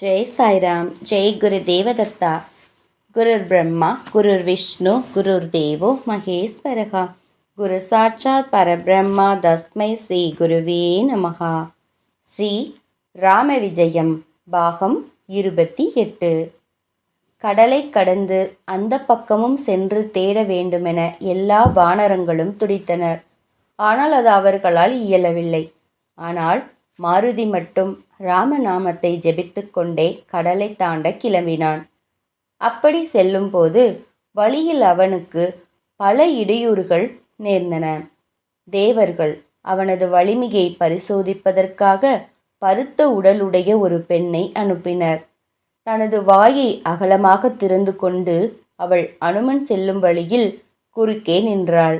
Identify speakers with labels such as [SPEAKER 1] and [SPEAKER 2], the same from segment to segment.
[SPEAKER 1] ஜெய் சாய்ராம் ஜெய் குரு தேவதத்தா குருர் பிரம்மா குருர் விஷ்ணு குருர் தேவோ மகேஸ்வரகா. குரு சாட்சாத் பரபிரம்மா தஸ்மை ஸ்ரீ குருவே நமகா ஸ்ரீ ராம விஜயம் பாகம் இருபத்தி எட்டு. கடலை கடந்து அந்த பக்கமும் சென்று தேட வேண்டுமென எல்லா வானரங்களும் துடித்தனர். ஆனால் அது அவர்களால் இயலவில்லை. ஆனால் மாருதி மட்டும் ராமநாமத்தை ஜெபித்து கொண்டே கடலை தாண்ட கிளம்பினான். அப்படி செல்லும்போது வழியில் அவனுக்கு பல இடையூறுகள் நேர்ந்தன. தேவர்கள் அவனது வலிமையை பரிசோதிப்பதற்காக பருத்த உடலுடைய ஒரு பெண்ணை அனுப்பினர். தனது வாயை அகலமாக திறந்து கொண்டு அவள் அனுமன் செல்லும் வழியில் குறுக்கே நின்றாள்.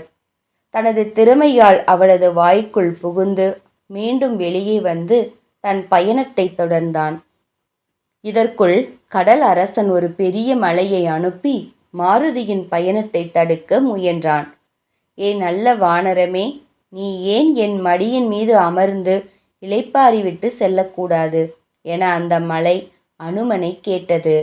[SPEAKER 1] தனது திறமையால் அவளது வாய்க்குள் புகுந்து மீண்டும் வெளியே வந்து தன் பயணத்தை தொடர்ந்தான். இதற்குள் கடல் அரசன் ஒரு பெரிய மலையை அனுப்பி மாருதியின் பயணத்தை தடுக்க முயன்றான். ஏ நல்ல வானரமே நீ ஏன் என் மடியின் மீது அமர்ந்து இளைப்பாறிவிட்டு செல்லக்கூடாது? என அந்த மலை அனுமனை கேட்டது.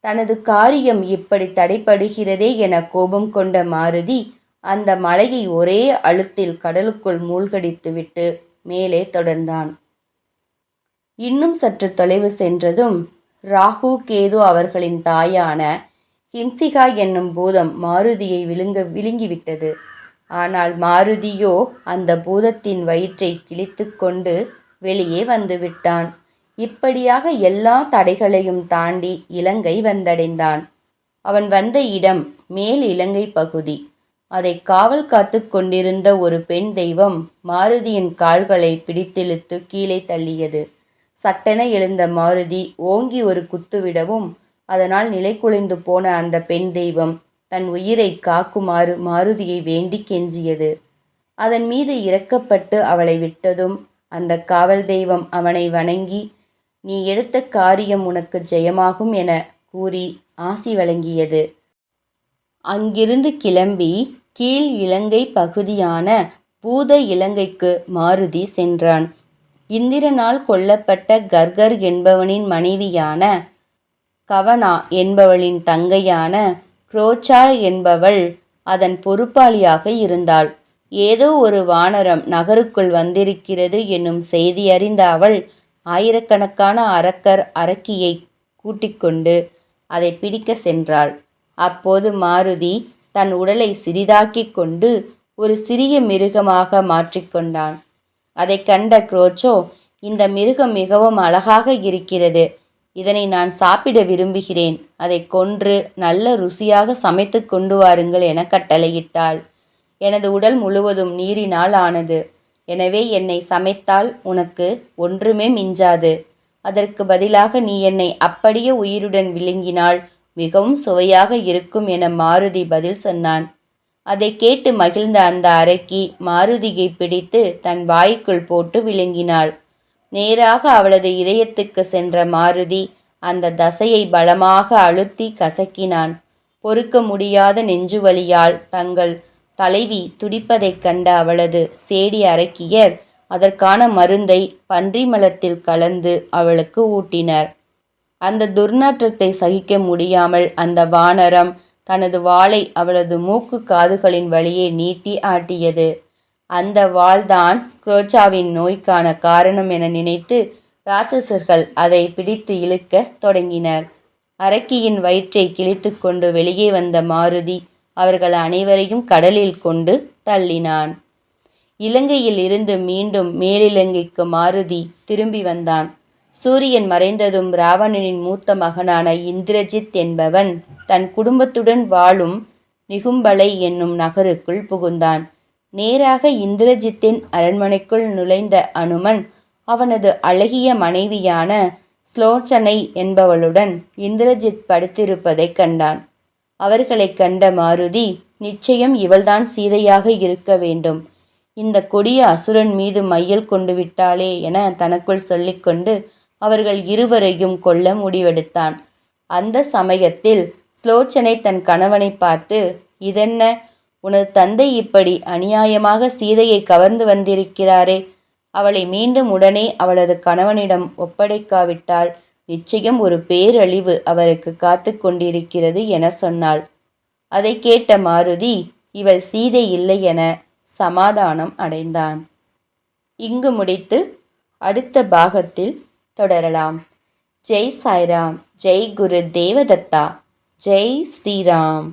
[SPEAKER 1] தனது காரியம் இப்படி தடைப்படுகிறதே என கோபம் கொண்ட மாருதி அந்த மலையை ஒரே அழுத்தில் கடலுக்குள் மூழ்கடித்துவிட்டு மேலே தொடர்ந்தான். இன்னும் சற்று தொலைவு சென்றதும் ராகு கேது அவர்களின் தாயான ஹிம்சிகா என்னும் பூதம் மாருதியை விழுங்க விழுங்கிவிட்டது. ஆனால் மாருதியோ அந்த பூதத்தின் வயிற்றை கிழித்து கொண்டு வெளியே வந்துவிட்டான். இப்படியாக எல்லா தடைகளையும் தாண்டி இலங்கை வந்தடைந்தான். அவன் வந்த இடம் மேல் இலங்கை பகுதி. அதை காவல் காத்து கொண்டிருந்த ஒரு பெண் தெய்வம் மாருதியின் கால்களை பிடித்திழுத்து கீழே தள்ளியது. சட்டென எழுந்த மாருதி ஓங்கி ஒரு குத்துவிடவும் அதனால் நிலைகுலைந்து போன அந்த பெண் தெய்வம் தன் உயிரை காக்குமாறு மாருதியை வேண்டி கெஞ்சியது. அதன் மீது இறக்கப்பட்டு அவளை விட்டதும் அந்த காவல் தெய்வம் அவனை வணங்கி நீ எடுத்த காரியம் உனக்கு ஜெயமாகும் என கூறி ஆசி வழங்கியது. அங்கிருந்து கிளம்பி கீழ் இலங்கை பகுதியான பூத இலங்கைக்கு மாருதி சென்றான். இந்திரனால் கொல்லப்பட்ட கர்கர் என்பவனின் மனைவியான கவனா என்பவளின் தங்கையான குரோச்சா என்பவள் அதன் பொறுப்பாளியாக இருந்தாள். ஏதோ ஒரு வானரம் நகருக்குள் வந்திருக்கிறது என்னும் செய்தி அறிந்த அவள் ஆயிரக்கணக்கான அரக்கர் அரக்கியை கூட்டிக்கொண்டு அதை பிடிக்க சென்றாள். அப்போது மாருதி தன் உடலை சிறிதாக்கிக் கொண்டு ஒரு சிறிய மிருகமாக மாற்றிக்கொண்டான். அதை கண்ட குரோச்சோ இந்த மிருகம் மிகவும் அழகாக இருக்கிறது. இதனை நான் சாப்பிட விரும்புகிறேன். அதை கொன்று நல்ல ருசியாக சமைத்து கொண்டு வாருங்கள் என கட்டளையிட்டாள். எனது உடல் முழுவதும் நீரினால் ஆனது. எனவே என்னை சமைத்தால் உனக்கு ஒன்றுமே மிஞ்சாது. அதற்கு பதிலாக நீ என்னை அப்படியே உயிருடன் விழுங்கினால் மிகவும் சுவையாக இருக்கும் என மாருதி பதில் சொன்னான். அதை கேட்டு மகிழ்ந்த அந்த அரக்கி மாருதியை பிடித்து தன் வாய்க்குள் போட்டு விழுங்கினாள் நேராக அவளது இதயத்துக்கு சென்ற மாருதி அந்த தசையை பலமாக அழுத்தி கசக்கினான். பொறுக்க முடியாத நெஞ்சுவலியால் தங்கள் தலைவி துடிப்பதைக் கண்ட அவளது சேடி அரக்கியர் அதற்கான மருந்தை பன்றிமலத்தில் கலந்து அவளுக்கு ஊட்டினர். அந்த துர்நாற்றத்தை சகிக்க முடியாமல் அந்த வானரம் தனது வாளை அவளது மூக்கு காதுகளின் வழியே நீட்டி ஆட்டியது. அந்த வாள்தான் குரோச்சாவின் நோய்க்கான காரணம் என நினைத்து ராட்சசர்கள் அதை பிடித்து இழுக்க தொடங்கினர். அரக்கியின் வயிற்றை கிழித்து கொண்டு வெளியே வந்த மாருதி அவர்கள் அனைவரையும் கடலில் கொண்டு தள்ளினான். இலங்கையில் இருந்து மீண்டும் மேலிலங்கைக்கு மாருதி திரும்பி வந்தான். சூரியன் மறைந்ததும் ராவணனின் மூத்த மகனான இந்திரஜித் என்பவன் தன் குடும்பத்துடன் வாழும் நிகும்பலை என்னும் நகருக்குள் புகுந்தான். நேராக இந்திரஜித்தின் அரண்மனைக்குள் நுழைந்த அனுமன் அவனது அழகிய மனைவியான ஸ்லோச்சனை என்பவளுடன் இந்திரஜித் படுத்திருப்பதைக் கண்டான். அவர்களைக் கண்ட மாருதி நிச்சயம் இவள்தான் சீதையாக இருக்க வேண்டும். இந்த கொடிய அசுரன் மீது மையல் கொண்டு விட்டாளே என தனக்குள் சொல்லிக்கொண்டு அவர்கள் இருவரையும் கொல்ல முடிவெடுத்தான். அந்த சமயத்தில் ஸ்லோச்சனை தன் கணவனை பார்த்து இதென்ன? உனது தந்தை இப்படி அநியாயமாக சீதையை கவர்ந்து வந்திருக்கிறாரே. அவளை மீண்டும் உடனே அவளது கணவனிடம் ஒப்படைக்காவிட்டால் நிச்சயம் ஒரு பேரழிவு அவருக்கு காத்து கொண்டிருக்கிறது என சொன்னாள். அதை கேட்ட மாருதி இவள் சீதை இல்லை என சமாதானம் அடைந்தான். இங்கு முடித்து அடுத்த பாகத்தில் தொடரலாம். ஜெய் சாய்ராம் ஜெய் குரு தேவதத்தா ஜெய் ஸ்ரீராம்.